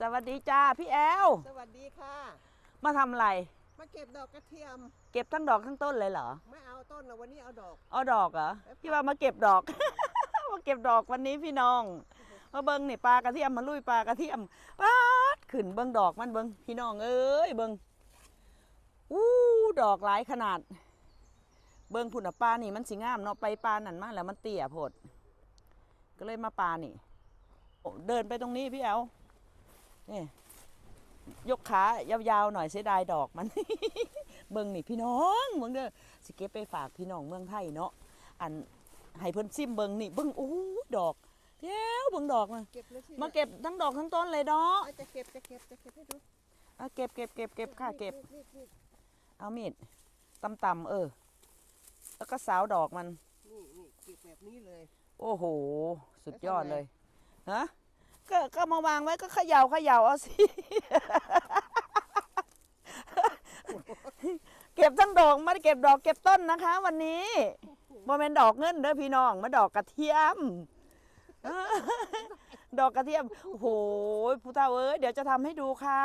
สวัสดีจ้าพี่แอลสวัสดีค่ะ มาทำอะไร มาเก็บดอกกระเทียม เก็บทั้งดอกทั้งต้นเลยเหรอ ไม่เอาต้นนะวันนี้เอาดอก เอาดอกเหรอพี่ว่ามาเก็บดอก มาเก็บดอกวันนี้พี่น้องมาเบิ้งนี่ปลากระเทียมมาลุยปลากระเทียมป๊าดขึ้นเบิ้งดอกมันเบิ้งพี่น้องเอ้ยเบิ้งอู้ดอกหลายขนาด เบิ้งผุนน่ะปลานี่มันสิงามเนาะไปปลานั่นมาแล้วมันเตี้ยโพดก็เลยมาปลานี่โอ้เดินไปตรงนี้พี่แอล นี่ยกขายาวๆหน่อยเสียดายดอกมัน เบิ่งนี่พี่น้องเบิ่งเด้อสิเก็บไปฝากพี่น้องเมืองไทยเนาะอันให้เพิ่นซิมเบิ่งนี่เบิ่งโอ้ยดอกแก้วเบิ่งดอกมาเก็บเลยสิมาเก็บทั้งดอกทั้งต้นเลยเนาะเอาจะเก็บจะเก็บจะเก็บให้ดูเอาเก็บเก็บเก็บเก็บค่ะเก็บนี่นี่เอามีดตำๆเออ แล้วก็สาวดอกมันนี่นี่เก็บแบบนี้เลย โอ้โห สุดยอดแล้วทำไงเลยฮะ ก็ก็มาวางไว้ก็เขย่าเขย่าเอาสิ เก็บทั้งดอกไม่ได้เก็บดอกเก็บต้นนะคะ วันนี้โมเมนดอกเงินเด้อพี่น้องมาดอกกระเทียม ดอกกระเทียมโอ้โหผู้เฒ่าเอ้ยเดี๋ยวจะทำให้ดูค่ะ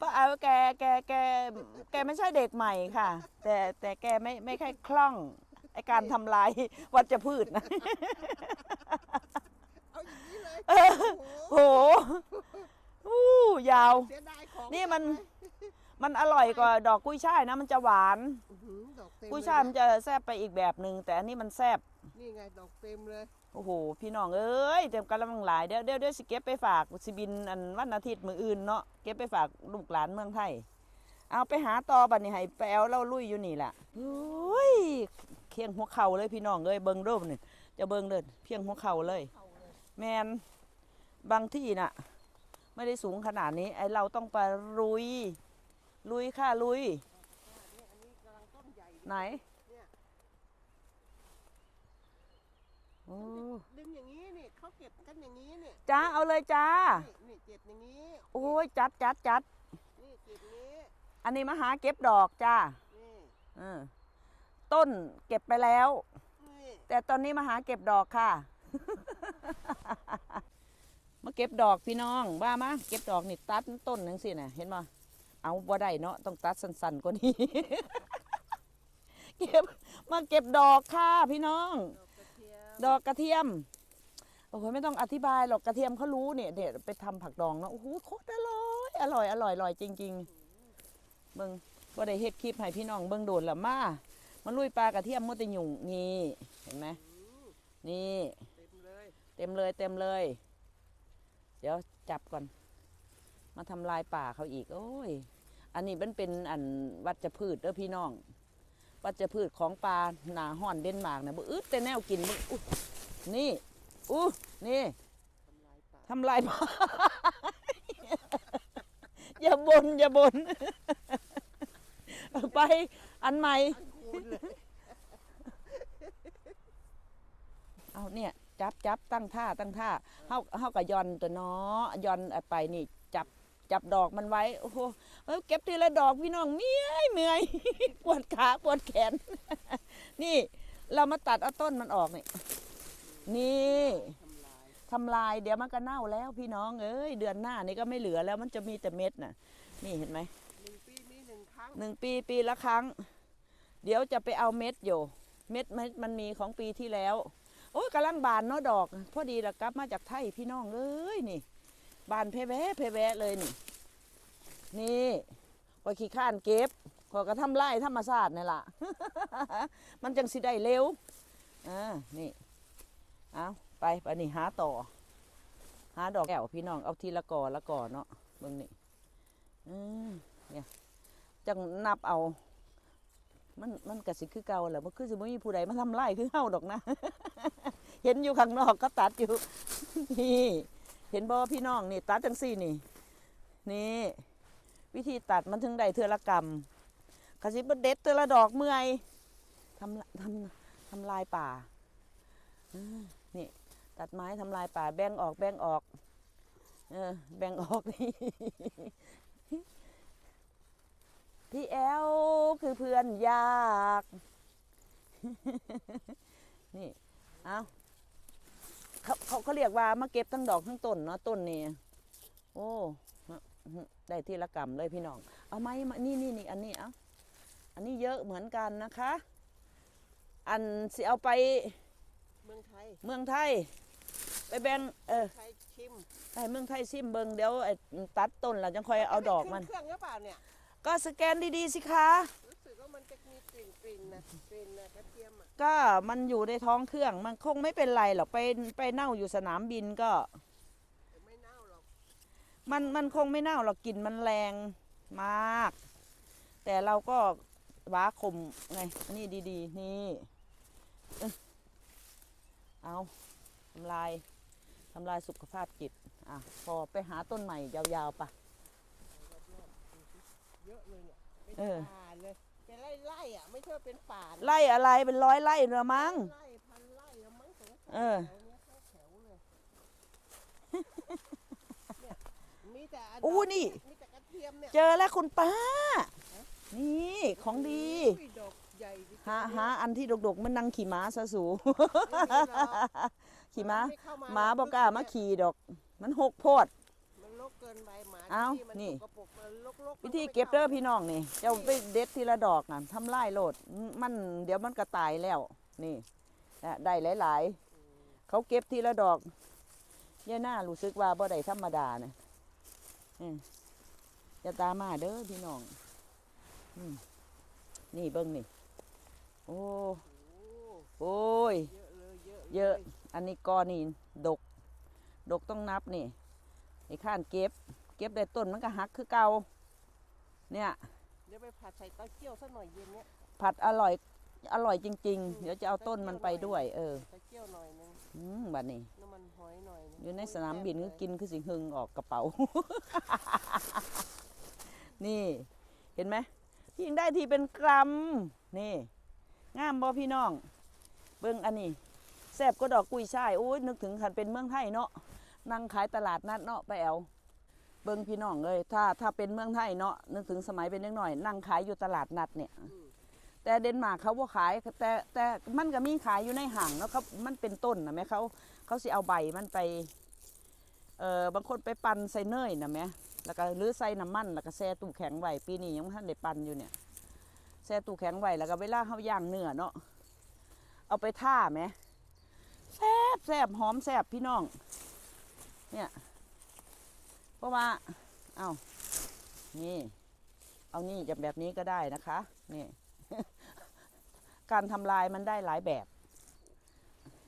ป้าเอาแกแกแกแกไม่ใช่เด็กใหม่ค่ะ แต่แต่แกไม่ไม่ค่อยคล่องไอการทำลายวัชพืชนะ เลยเออโอ้โหโหอู้ยาว เสียดายของนี่มัน มันอร่อยกว่าดอกกุ้ยช่ายนะ มันจะหวาน อื้อหือดอกเต็มกุ้ยเลช่ายนะมันจะแซ่บไปอีกแบบหนึ่งแต่อันนี้มันแซ่บนี่ไงดอกเต็มเลย โอ้โห พี่น้องเอ้ยเต็มกำลังหลายเดี๋ยวเดี๋ยวเดี๋ยวสิเก็บไปฝากสิบินอันวันอาทิตย์มืออื่นเนาะเก็บไปฝากลูกหลานเมืองไทย เอาไปหาต่อบัดนี้ให้แปลวเล่าลุยอยู่นี่แหละโอ้ยเคียงหัวเข่าเลยพี่น้องเอ้ยเบิ่งรูปนี่จะเบิ่งเด้อเพียงหัวเข่าเลยเอาเลย แมนบางที่น่ะ ไม่ได้สูงขนาดนี้ ไอเราต้องไปลุย ลุยค่ะลุยเนี่ยอันนี้กำลังต้นใหญ่ไหนเนี่ยโอ้ดึงอย่างนี้นี่เขาเก็บกันอย่างนี้นี่จ้าเอาเลยจ้านี่นี่เก็บอย่างนี้โอ้ยจัดจัดจัดนี่เก็บนี้ อันนี้มาหาเก็บดอกจ้านี่เออต้นเก็บไปแล้วนี่แต่ตอนนี้มาหาเก็บดอกค่ะ มาเก็บดอกพี่น้องบ้ามาเก็บดอกนี่ตัดต้นหนึ่งสินะเห็นมาเอาบ่ได้เนาะต้องตัดสั้นๆกว่านี้ เก็บมาเก็บดอกค่ะพี่น้อง ดอกกระเทียมดอกกระเทียมโอ้โหไม่ต้องอธิบายหรอกกระเทียมเขารู้เนี่ยเดี๋ยวไปทำผักดองเนาะโอ้โหโคตรอร่อยอร่อยอร่อยอร่อยจริงๆเบิ่งว่าได้เฮ็ดคลิปให้พี่น้องเบิ่งโดนละมามาลุยปลากระเทียมมดแตหยุ่งนี่เห็นไหมอืมนี่ เต็มเลยเต็มเลย เดี๋ยวจับก่อน มาทำลายป่าเขาอีก โอ้ย อันนี้มันเป็นอันวัชพืชเด้อพี่น้อง วัชพืชของปลาหนาห่อนเดนมาร์กนะบ่อึดแต่แนวกินบ่อุ๊นี่อู้นี่ทำลายป่าทำลายป่าอย่าบนอย่าบนไปอันใหม่อันเอาเนี่ย จับจับตั้งท่าตั้งท่าเฮาเฮากับยอนตัวเนาะยอนเอาไปนี่จับจับดอกมันไว้ โอ้โหเอ้ยเก็บทีละดอกพี่น้องเมื่อยเมื่อยปวดขาปวดแขน นี่เรามาตัดเอาต้นมันออกนี่นี่ทำลายทำลายเดี๋ยวมันก็เน่าแล้วพี่น้องเอ้ยเดือนหน้านี่ก็ไม่เหลือแล้วมันจะมีแต่เม็ดน่ะ นี่เห็นไหมหนึ่งปีมีหนึ่งครั้งหนึ่งปีปีละครั้ง เดี๋ยวจะไปเอาเม็ดอยู่ เม็ดมันมันมีของปีที่แล้ว โอ้ยกำลังบานเนาะดอก พอดีละกลับมาจากไทยพี่น้องเอ้ยนี่ บานเพแวะเพแวะเลยนี่ นี่พอขี้ข้านเก็บขอยก็ทำไร่ธรรมศาสตร์นี่ล่ะ มันจังสิได้เร็วอ่านี่เอาไปไปนี่หาต่อ หาดอกแก้วพี่น้องเอาทีละก่อละก่อเนาะเบิ่งนี่อืมเนี่ยจังนับเอา มันมันกระสิคือเก่าแหละมันคือสิบ่มีผู้ใดมาทำไร่คือเฮาดอกนะ เห็นอยู่ข้างนอกก็ตัดอยู่ นี่ เห็นบ่พี่น้องนี่ ตัดจังซี่นี่ นี่ วิธีตัดมันถึงได้เทือละกรรมกระสิบ่เด็ดเทือละดอกเมื่อยทำทำทำลายป่าอ่านี่ ตัดไม้ทำลายป่าแบ่งออกแบ่งออก เออ แบ่งออกนี่ พี่แอลคือเพื่อนยาก นี่ เอาเขาเขาเขาเรียกว่ามาเก็บทั้งดอกทั้งต้นเนาะต้นนี่อ้ได้ทีละกำเลยพี่น้อง เอาไหมมานี่นี่นี่อันนี้เอาอันนี้เยอะเหมือนกันนะคะ อันสิเอาไปเมืองไทยเมืองไทย ไปแบ่งเออไทยชิมไปเมืองไทยซิมเบิงเดี๋ยวไอ้ตัดต้นแล้วจังค่อยเอาดอกมันเครื่องหรือเปล่าเนี่ย ก็สแกนดีๆสิคะ รู้สึกว่ามันจะมีกลิ่นกลิ่นนะกลิ่นนะกระเทียมอะก็มันอยู่ในท้องเครื่องมันคงไม่เป็นไรหรอกไปไปเน่าอยู่สนามบินก็ แต่ไม่เน่าหรอกมันมันคงไม่เน่าหรอกกลิ่นมันแรงมาก แต่เราก็ว้าคมไงอันนี้ดีๆ นี่เอ้ยเอาทำลายทำลายสุขภาพจิตอะพอไปหาต้นใหม่ยาวๆปะ เยอะเลยเนี่ยเป็นเออ ป่าเลยเป็นไร่ไร่ๆอะ ไม่ใช่ว่าเป็นป่านะไล่อะไรเป็นร้อยไล่เรือมั้ง ไร่พันไร่แล้วมั้งสงสัยเออ แถวเนี้ยเข้าแถวเลยเนี่ยมีแต่นอู้นี่ มีแต่กระเทียมเนี่ยเจอแล้วคุณป้า นี่ของดีอุ้ยดอกใหญ่ดิ หาหาอันที่ดกๆมันนั่งขี่ม้าซะสูไม่มีหรอกขี่ม้าไเข้หมาบอกกล้ามาขี่ดอก มันหกโพดมัน รกเกินไปหมาเอ้าที่มันี่ สกปรกมันรกๆวิธีเก็บเด้อพี่น้องนี่เจ้าไปเด็ดทีละดอกน่ะทำลายโลดมันเดี๋ยวมันก็ตายแล้ว นี่นะได้หลาย ๆ เขาเก็บทีละดอกย่าหน้ารู้สึกว่าบ่ได้ธรรมดาเนี่ยอืมอย่าตามมาเด้อพี่น้องอืมนี่เบิ้งนี่ โอ้โอ้โอ้ย เยอะเลยเยอะเยอะลอันนี้กอนี่ดก ดกต้องนับนี่ ไอ้ข้านเก็บ เก็บได้ต้นมันก็หักคือเก่าเนี่ยเดี๋ยวไปผัดใส่เต้าเจี้ยวสักหน่อยเย็นเนี้ยผัดอร่อยอร่อยจริง ๆ เดี๋ยวจะเอาต้นมันไปด้วย เออเต้าเจี้ยวหน่อยนึงอืมบัดนี้น้ำมันหอยหน่อยนึงอยู่ในสนามบินก็กินคือสิหึงออกกระเป๋า นี่เห็นไหมยิงได้ทีเป็นกรัมนี่งามบ่พี่น้อง เบิ่งอันนี้แซ่บก็ดอกกุยช่ายโอ้ยนึกถึงขันเป็นเมืองไทยเนาะ นั่งขายตลาดนัดเนาะไปแอวเบิ่งพี่น้องเลย ถ้าถ้าเป็นเมืองไทยเนาะนึกถึงสมัยเป็นเล็กหน่อย นั่งขายอยู่ตลาดนัดเนี่ย แต่เดนมาร์กเขาบ่ขาย แต่แต่มันก็มีขายอยู่ในห้างเนาะครับมันเป็นต้นนะแม่เขาเขาสิเอาใบมันไปเออบางคนไปปั่นใส่เนยนะแม่แล้วก็หรือใส่น้ำมันแล้วก็แช่ตู้แข็งไว้ปีนี้ยังบ่ทันได้ปั่นอยู่เนี่ยแช่ตู้แข็งไว้แล้วก็เวลาเขาย่างเนื้อเนาะเอาไปท่าแม่แซ่บแซ่บหอมแซ่บพี่น้อง เนี่ย เพราะว่า เอานี่ เอานี่จะแบบนี้ก็ได้นะคะ นี่ การทำลายมันได้หลายแบบ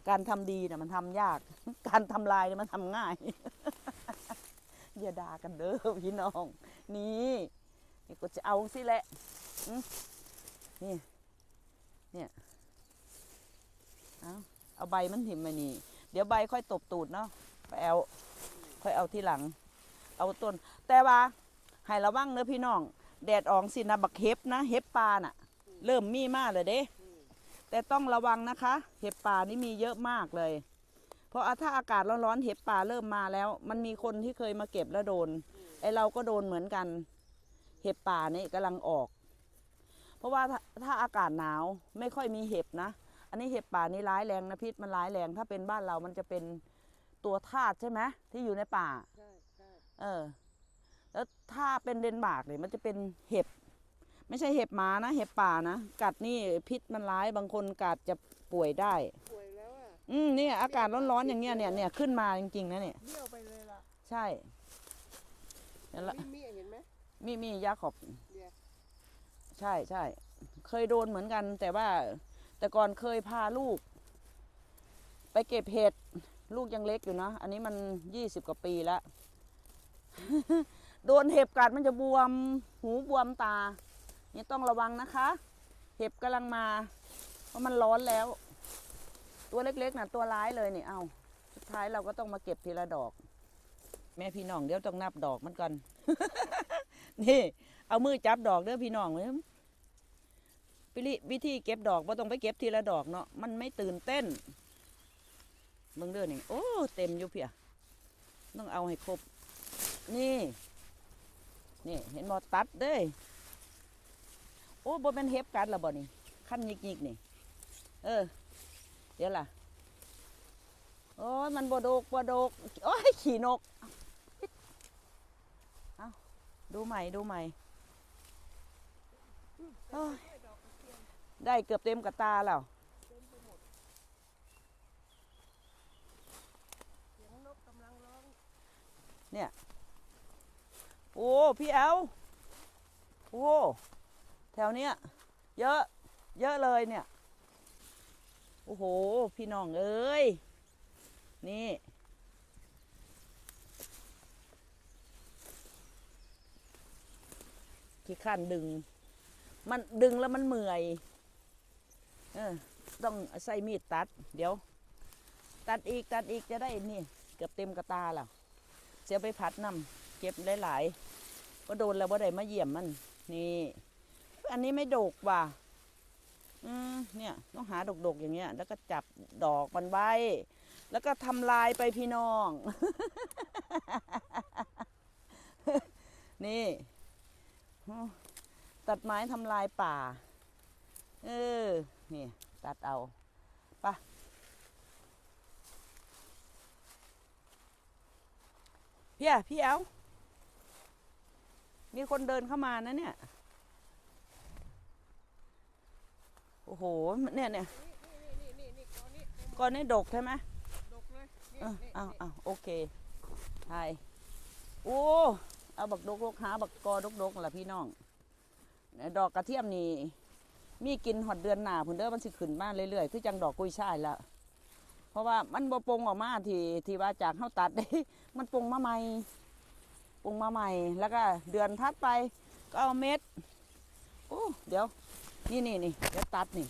การทำดีนะมันทำยาก การทำลายเนี่ยมันทำง่าย อย่าด่ากันเด้อพี่น้อง นี่นี่ก็จะเอาสิแหละนี่ เนี่ย เอาเอาใบมันถิ่มมานี่ เดี๋ยวใบค่อยตบตูดเนาะค่อยเอา ค่อยเอาที่หลัง เอาต้น แต่ว่าให้ระวังเด้อพี่น้อง แดดออกสินะบักเห็บนะ เห็บปลาน่ะ เริ่มมีมากเลยเด้ แต่ต้องระวังนะคะ เห็บป่านี่มีเยอะมากเลย เพราะถ้าอากาศร้อนๆเห็บป่าเริ่มมาแล้ว มันมีคนที่เคยมาเก็บแล้วโดน ไอเราก็โดนเหมือนกัน เห็บป่านี่กำลังออก เพราะว่าถ้าอากาศหนาวไม่ค่อยมีเห็บนะ อันนี้เห็บป่านี่ร้ายแรงนะพิษมันร้ายแรง ถ้าเป็นบ้านเรามันจะเป็น ตัวทาสใช่ไหมที่อยู่ในป่าใช่ใช่เออ แล้วถ้าเป็นเดนมาร์กเนี่ยมันจะเป็นเห็บ ไม่ใช่เห็บหมานะ เห็บป่านะ กัดนี่พิษมันร้ายบางคนกัดจะป่วยได้ป่วยแล้วอะอืมเนี่ยอากาศร้อนๆอย่างเงี้ยเนี่ยเนี่ยขึ้นมาจริงๆนะเนี่ยเบี้ยวไปเลยล่ะใช่นั่นละมีมีเห็นไหมมีมียาขอบเนี่ยใช่ใช่เคยโดนเหมือนกัน แต่ว่าแต่ก่อนเคยพาลูก ไปเก็บเห็ด ลูกยังเล็กอยู่นะ อันนี้มันยี่สิบกว่าปีแล้ว โดนเห็บกัดมันจะบวมหูบวมตา นี่ต้องระวังนะคะ เห็บกำลังมา เพราะมันร้อนแล้ว ตัวเล็กๆน่ะตัวร้ายเลยนี่เอาสุดท้ายเราก็ต้องมาเก็บทีละดอก แม่พี่น้องเดี๋ยวต้องนับดอกมันก่อน นี่ เอามือจับดอกเด้อพี่น้องเว้ยวิธีวิธีเก็บดอกว่าต้องไปเก็บทีละดอกเนาะมันไม่ตื่นเต้น เบิ่งเด้อนี่โอ้เต็มอยู่เพียต้องเอาให้ครบ นี่นี่เห็นบอตัดเด้ยโอ้บ่เป็นเห็บกัดละบ่นี่ขั้นยิกยิกนี่ เออ เดี๋ยวล่ะโอ้ยมันบโดกบโดกโอ้ยขี่นกเอาดูใหม่ดูใหม่ได้เกือบเต็มกับตาแล้ว เต็มไปหมดเสียงนกกำลังร้อง โอ้ พี่แอลโอ้ แถวเนี้ย เยอะ เยอะเลยเนี่ย โอ้โห พี่น้องเอ้ย นี่ ขี้ขั้านดึง มันดึงแล้วมันเมื่อย เออ ต้องใส่มีดตัด เดี๋ยว ตัดอีกตัดอีกจะได้นี่ เกือบเต็มกระตาแล้ว สียไปพัดนำเก็บหลายๆก็โดนแล้วว่าได้มาเยี่ยมมัน นี่ อันนี้ไม่โดกว่ะอืมเนี่ยต้องหาดกๆอย่างเงี้ย แล้วก็จับดอกมันไว้ แล้วก็ทำลายไปพี่น้อง นี่ตัดไม้ทำลายป่า เออ นี่ ตัดเอาไปะ พี่อะพี่แอลมีคนเดินเข้ามานะเนี่ย โอ้โห เนี่ยเนี่ยก้อนนี้ดกใช่ไหมดกเลยเออนี่เอาเอาโอเคใช่โอ้ เอาบักดกดกหาบักกอดกดกล่ะพี่น้อง ดอกกระเทียมนี่ มีกินหอดเดือนหนาพุ่นเด้อมันสิขึ้นมาเรื่อยๆ คือจังดอกกุยช่ายละ เพราะว่ามันบ่ปงออกมาที่ที่ว่าจากเฮาตัดมันปงมาใหม่ปงมาใหม่ แล้วก็เดือนทัดไปก็เอาเม็ดโอ้เดี๋ยว นี่นี่นี่เดี๋ยวตัดนี่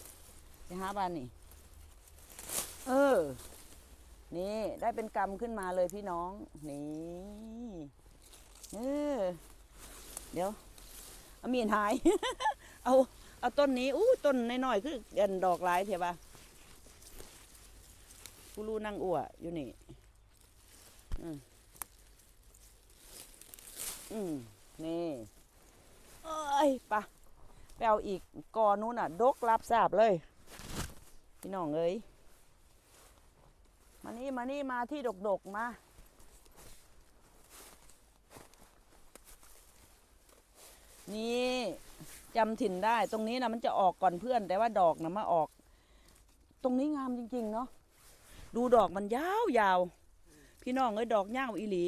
ไปหาบ้านนี่ เออ นี่ได้เป็นกรรมขึ้นมาเลยพี่น้อง นี่เออเดี๋ยวเอามีดหาย เอาเอาต้นนี้อู้ต้นน้อยๆคือเด่นดอกหลายเถอะปะ กูรู้นั่งอั่วอยู่นี่ อืมอืมนี่เอ้ยปะไปเอาอีกกอนู้นอะ ดกรับทราบเลย พี่น้องเอ้ยมานี่มานี่มาที่ดกดกๆมานี่จำถิ่นได้ตรงนี้นะมันจะออกก่อนเพื่อน แต่ว่าดอกนะมาออก ตรงนี้งามจริง ๆ เนาะ ดูดอกมันยาวยาวๆพี่น้องเอ้ยดอกยาวอีหลี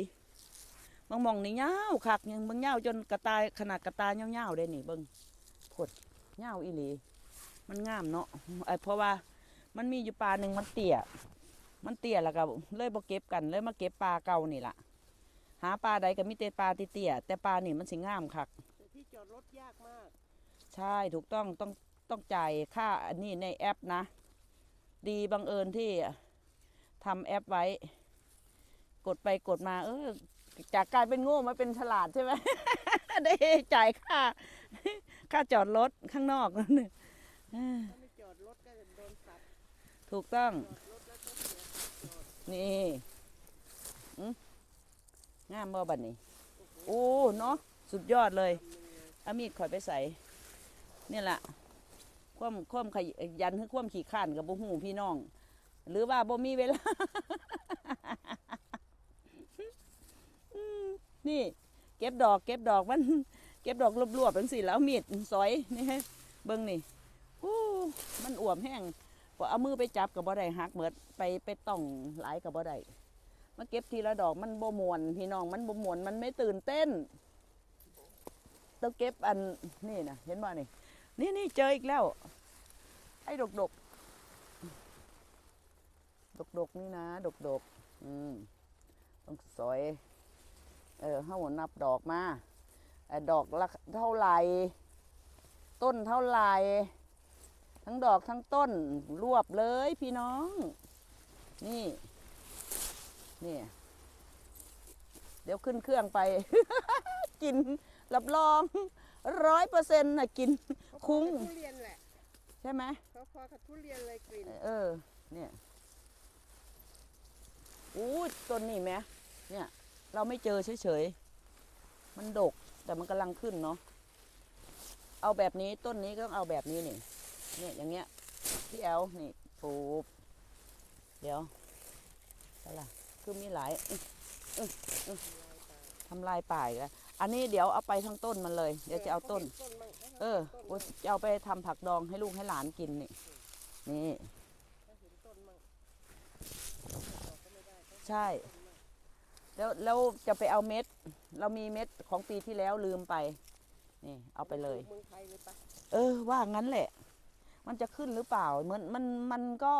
บางหมองนี่ยาวคักยังบางยาวจนกระตายขนาดกระตายยาวๆได้นี่เบิ้งผดยาวอีหลี มันงามเนาะไอ้เพราะว่ามันมีอยู่ปลาหนึ่งมันเตี่ยมันเตี้ยแล้วก็เลยบ่เก็บกันเลยมาเก็บปลาเก่านี่ล่ะหาปลาใดก็มีแต่ปลาเตี้ยๆแต่ปลานี่มันสิงามคักแต่ที่จอดรถยากมาก ใช่ถูกต้องต้องต้องจ่ายค่าอันนี้ในแอปนะ ดีบังเอิญที่ ทำแอปไว้ กดไปกดมาเออจากกลายเป็นโง่มาเป็นฉลาดใช่ไหม ได้จ่ายค่า ค่าจอดรถข้างนอกนั่นจอดรถก็โดนสับถูกต้องจอดรถแล้วก็เสียค่าจอดนี่อืมงามบ่บัดนี้ โอ้เนาะสุดยอดเลยเอามีดข่อยไปใส่นี่แหละความความขยันคือความขี้ข้านกับบ่หูพี่น้อง หรือว่าบ่มีเวลา นี่ เก็บดอก เก็บดอกมัน เก็บดอกรวบๆเป็นสิแล้วมีดสอยนี่ให้เบิ่งนี่โอ้มันอวมแห้งพอเอามือไปจับกับบ่ได้หักเหมือดไปไปต้องหลายกับบ่ได้มาเก็บทีละดอกมันบ่มวนพี่น้องมันบ่มวนมันไม่ตื่นเต้นต้องเก็บอันนี่นะเห็นบ่นี่นี่นี่เจออีกแล้ว ไอ้ดกดก ดกดกๆนี่นะดกดกๆอืมต้องสอย เออห้าหัวนับดอกมาเอ่อดอกละเท่าไหร่ต้นเท่าไหร่ทั้งดอกทั้งต้นรวบเลยพี่น้อง นี่ นี่ เดี๋ยวขึ้นเครื่องไป กินรับรองร้อยเปอร์เซ็นต์นะกินคุ้งทุเรียนแหละใช่ไหมเขาพอกับทุเรียนเลยกลิ่นเออ เนี่ย อู้ต้นนี่ไหมเนี่ย เราไม่เจอเฉยๆ มันดกแต่มันกำลังขึ้นเนาะ เอาแบบนี้ต้นนี้ก็เอาแบบนี้นี่ เนี่ยอย่างเงี้ย พี่แอลนี่ปลูกเดี๋ยวอะไรคือมีหลายทำลายป่าอีกแล้วอันนี้เดี๋ยวเอาไปทั้งต้นมันเลย เดี๋ยวจะเอาต้น เออจะเอาไปทำผักดองให้ลูกให้หลานกินนี่ นี่ต้นมั่งก็ไม่ได้ต้อง ใช่ แล้วแล้วจะไปเอาเม็ด เรามีเม็ดของปีที่แล้วลืมไป นี่ เอาไปเลย เมืองไทยเลยปะเออ ว่างั้นแหละ มันจะขึ้นหรือเปล่า เหมือนมันมันก็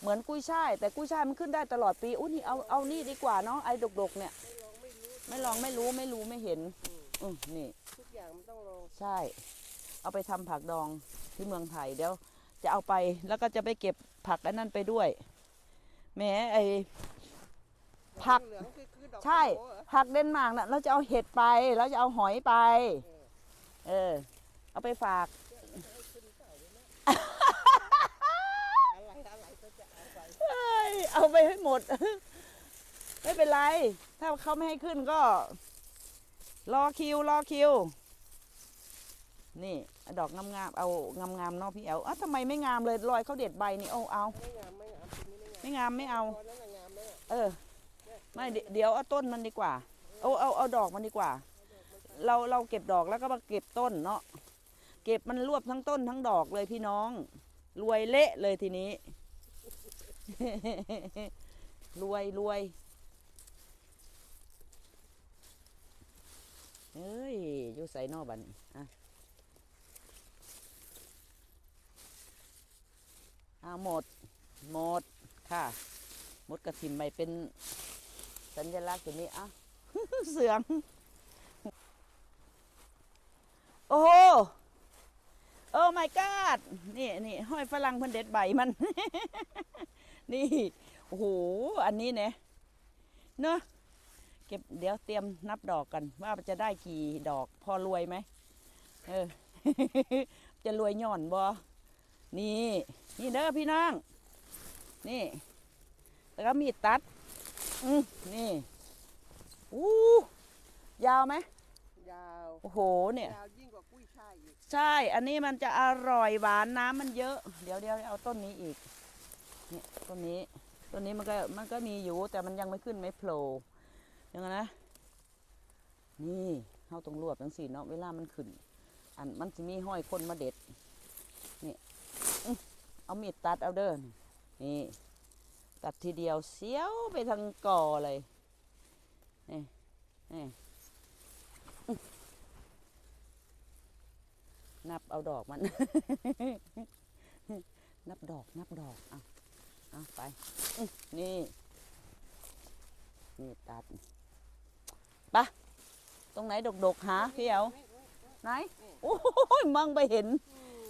เหมือนกุ้ยช่าย แต่กุ้ยช่ายมันขึ้นได้ตลอดปีอุ้ยนี่เอาเอานี่ดีกว่าเนาะไอ้ดกๆเนี่ย ไม่ลองไม่รู้ไม่ลองไม่รู้ไม่รู้ไม่เห็น อืมอืมนี่ ทุกอย่างมันต้องลองใช่ เอาไปทำผักดองที่เมืองไทยเดี๋ยว จะเอาไปแล้วก็จะไปเก็บผักอันนั้นไปด้วย แหมไอผักเหลืองคือคือดอกใช่ โขเหรอผักเดนมาร์กน่ะเราจะเอาเห็ดไปเราจะเอาหอยไป เออ เอาไปฝาก อะไรอะไรก็จะเอาไปเอ้ยเอาไปให้หมด ไม่เป็นไร ถ้าเขาไม่ให้ขึ้นก็ รอคิว รอคิว นี่ ดอกงามๆเอางามๆเนาะพี่แอลอะทำไมไม่งามเลยรอยเขาเด็ดใบนี่เอาเอาไม่งามไม่ ไม่งามไม่งามไม่เอา ตอนนั้นน่ะงามแล้วอะเออ ไม่เดี๋ยวเดี๋ยวเอาต้นมันดีกว่า เอาเอาเอาดอกมันดีกว่า เราเราเก็บดอกแล้วก็มาเก็บต้นเนาะ เก็บมันรวบทั้งต้นทั้งดอกเลยพี่น้อง รวยเละเลยทีนี้ รวยรวยเอ้ยอยู่ใส่นอกบัดนอะเอาหมด หมด ค่ะ มดกระถิ่มไปเป็นสัญลักษณ์อยู่นี่อะเสือง โอ้โหโอ้ my god นี่นี่ห้อยฝรั่งเพิ่นเด็ดใบมัน นี่โอ้โหอันนี้เนี่ยเนอะเก็บเดี๋ยวเตรียมนับดอกกัน ว่าจะได้กี่ดอกพอรวยไหมเออ จะรวยย่อนบอนี่ นี่เด้อพี่น้อง นี่ แล้วก็มีดตัด อืมนี่อู้ยาวไหมยาวโอ้โหเนี่ย ยาวยิ่งกว่ากุ้ยช่ายอีกใช่ อันนี้มันจะอร่อยหวานน้ำมันเยอะ เดี๋ยวเดี๋ยวเอาต้นนี้อีกเนี่ยต้นนี้ ต้นนี้มันก็มันก็มีอยู่แต่มันยังไม่ขึ้นไม่โผล่ยังไงนะ นี่เข้าตรงรวบจังสีเนาะเวลามันขึ้น อันมันจะมีห้อยคนมาเด็ด นี่อื้อเอามีดตัดเอาเด้อ นี่ ตัดทีเดียวเสียวไปทางก่อเลย นี่ นี่นับเอาดอกมัน นับดอกนับดอกเอาเอาไป นี่ นี่ตัดปะตรงไหนดกๆหาพี่เอวไหน โอ้ยมองไปเห็น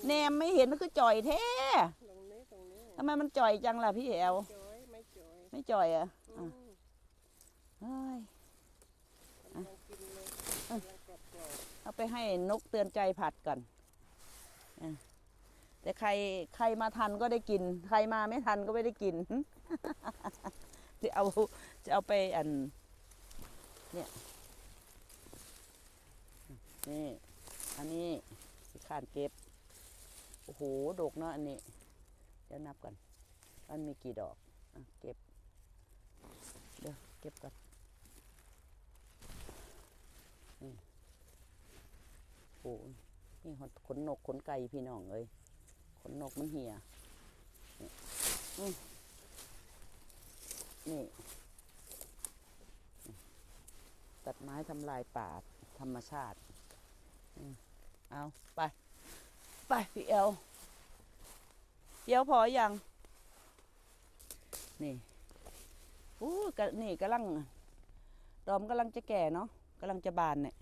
แนมไม่เห็นมันคือจ่อยแท้ ทำไมมันจ่อยจังล่ะพี่เอวจอยไม่จอยไม่จ่อยอะอือะมเฮ้ย กำลังกินเลยกำลังกรอบกรอบเอาไปให้นกเตือนใจผัดก่อนอะแต่ใครใครมาทันก็ได้กิน ใครมาไม่ทันก็ไม่ได้กิน จะเอาจะเอาไปอัน เนี่ย นี่ อันนี้สิขานเก็บ โอ้โห ดกเนาะอันนี้เดี๋ยวนับก่อนมันมีกี่ดอกอเก็บ เดี๋ยวเก็บก่อนโอ้ยนี่ขนนกขนไก่พี่น้องเอ้ยขนนกมันเหี่ยนี่นี่ ตัดไม้ทำลายป่าธรรมชาติ เอาไป ไปพี่เอล พี่เอลพออยังนี่อู้กะนี่กำลังดอมกำลังจะแก่เนาะกำลังจะบานเนี่ย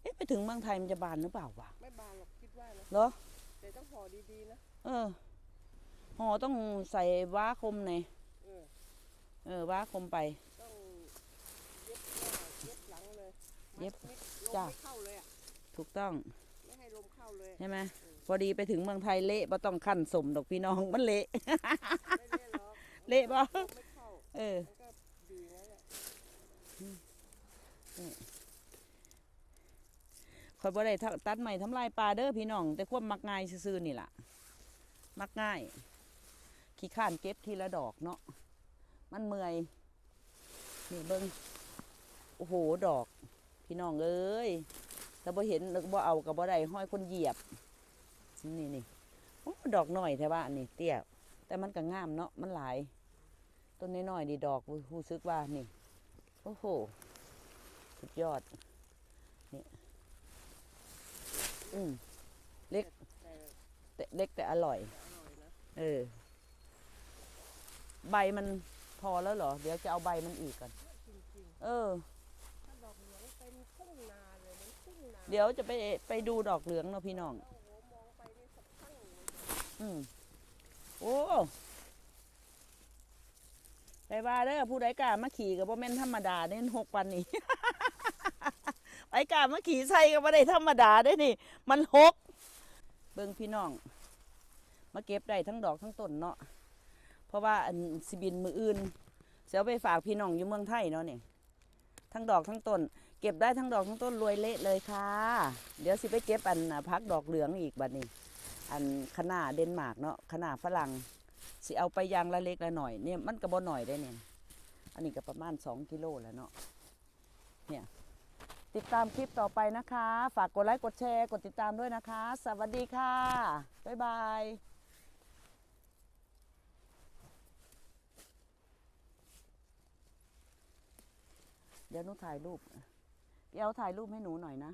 เอ๊ะไปถึงเมืองไทยมันจะบานหรือเปล่าวะไม่บานหรอกคิดว่านะเหรอแต่ต้องห่อดีๆนะเออห่อต้องใส่ว้าคมในเออเออว้าคมไปต้องเย็บหน้าเย็บหลังเลยเย็บมัดมิดลมจ้ะไม่เข้าเลยอะถูกต้องไม่ให้ ลมเข้าเลยใช่ไหมพอดีไปถึงเมืองไทยเละบ่ต้องขั้นสมดอกพี่น้องมันเละ ไม่เละหรอกเละปะลมไม่เข้าเออ มันก็อยู่อย่างนั้นแหละคอยบ่ได้ตัดใหม่ทำลายปลาเด้อพี่น้อง แต่ควบมักง่ายซื่อๆนี่ล่ะ มักง่าย ขี้ข้านเก็บทีละดอกเนาะ มันเมื่อย นี่เบิ้งโอ้โห ดอก พี่น้องเอ้ย ถ้าบ่เห็นแล้วบ่เอาก็บ่ได้ห้อยคนเหยียบ นี่นี่โอ้ดอกหน่อยแท้ว่านี่เตี้ยแต่มันก็งามเนาะมันหลาย ต้นน้อยๆดีดอกรู้สึกว่านี่ โอ้โหสุดยอดนี่อืมเล็กแต่เล็กแต่อร่อย เออ ใบมันพอแล้วเหรอ เดี๋ยวจะเอาใบมันอีกก่อน เออ เดี๋ยวจะไปไปดูดอกเหลืองเนาะพี่น้องโอ้โหมองไปนี่สะพรั่งเลยอืมโอ้ไปว่าเด้อผู้ใดกล้ามาขี่กับบ่แม่นธรรมดาเด้นหกปันนี่ไปกล้ามาขี่ใส่ก็บ่ได้ธรรมดาเด้นี่ มันหกเบิ่งพี่น้อง มาเก็บได้ทั้งดอกทั้งต้นเนาะเพราะว่าอันสิบินมืออื่นเสียไปฝากพี่น้องอยู่เมืองไทยเนาะเนี่ยทั้งดอกทั้งต้น เก็บได้ทั้งดอกทั้งต้นรวยเละเลยค่ะ เดี๋ยวสิไปเก็บอันพักดอกเหลืองอีกบัดนี้ อันขนาเดนมาร์กเนาะขนาฝรั่งสิเอาไปยางละเล็กละหน่อยเนี่ยมันก็บ่หน่อยได้เนี่ย อันนี้ก็ประมาณสองกิโลแล้วเนาะเนี่ยติดตามคลิปต่อไปนะคะ ฝากกดไลค์กดแชร์กดติดตามด้วยนะคะ สวัสดีค่ะ บ๊ายบายเดี๋ยวนูถ่ายรูป เดี๋ยวถ่ายรูปให้หนูหน่อยนะ